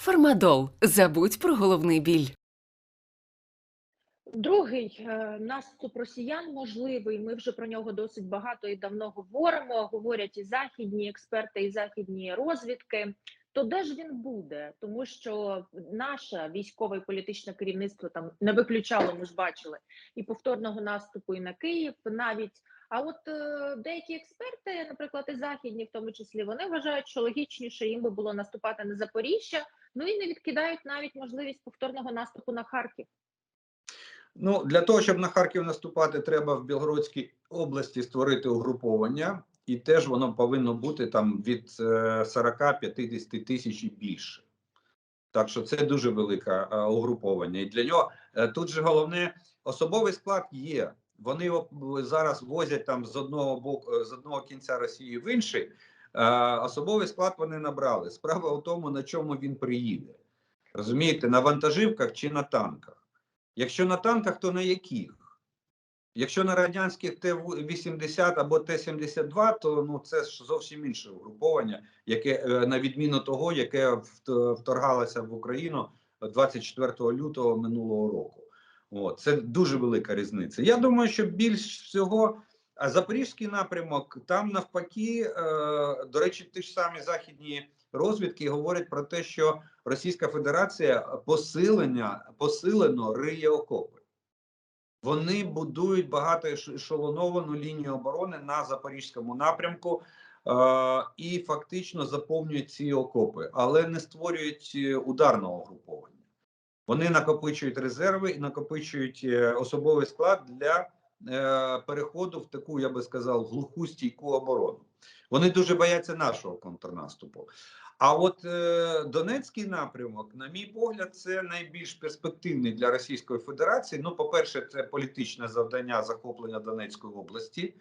Фармадол. Забудь про головний біль. Другий е, наступ росіян можливий. Ми вже про нього досить багато і давно говоримо. Говорять і західні експерти, і західні розвідки. То де ж він буде? Тому що наше військове і політичне керівництво там не виключало. Ми ж бачили і повторного наступу і на Київ навіть. А от е, деякі експерти, наприклад, і західні, в тому числі, вони вважають, що логічніше їм би було наступати на Запоріжжя. Ну і не відкидають навіть можливість повторного наступу на Харків. Ну, для того, щоб на Харків наступати, треба в Білгородській області створити угруповання, і теж воно повинно бути там від 40-50 тисяч і більше. Так що це дуже велике е, угруповання. І для нього е, тут же головне особовий склад є. Вони його зараз возять там з одного боку, е, з одного кінця Росії в інший. Е, Особовий склад вони набрали. Справа в тому, на чому він приїде. Розумієте, на вантажівках чи на танках. Якщо на танках, то на яких? Якщо на радянських Т-80 або Т-72, то ну це ж зовсім інше угруповання, яке е, на відміну того, яке вторгалося в Україну 24 лютого минулого року. От, це дуже велика різниця. Я думаю, що більш всього а Запорізький напрямок там навпаки, е, до речі, ті ж самі західні розвідки говорять про те, що Російська Федерація посилення посилено риє окопи. Вони будують багато багатоешелоновану лінію оборони на запорізькому напрямку е, і фактично заповнюють ці окопи, але не створюють е, ударного угруповання. Вони накопичують резерви і накопичують е, особовий склад для е, переходу в таку, я би сказав, глуху стійку оборону. Вони дуже бояться нашого контрнаступу. А от е, Донецький напрямок, на мій погляд, це найбільш перспективний для Російської Федерації. Ну, по-перше, це політичне завдання захоплення Донецької області.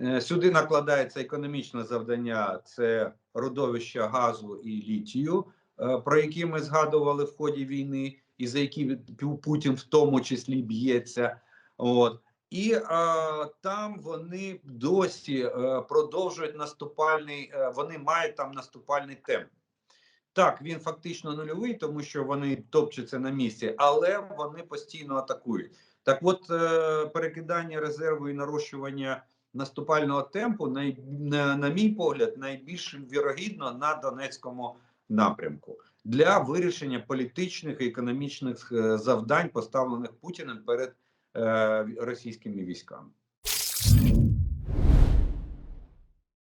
Е, сюди накладається економічне завдання: це родовища газу і літію, про які ми згадували в ході війни, і за які Путін в тому числі б'ється. От. І е, там вони досі е, продовжують наступальний, е, вони мають там наступальний темп. Так, він фактично нульовий, тому що вони топчуться на місці, але вони постійно атакують. Так, от е, перекидання резерву і нарощування наступального темпу, най, на, на мій погляд, найбільш вірогідно на Донецькому напрямку для вирішення політичних і економічних е, завдань, поставлених Путіним перед е, російськими військами.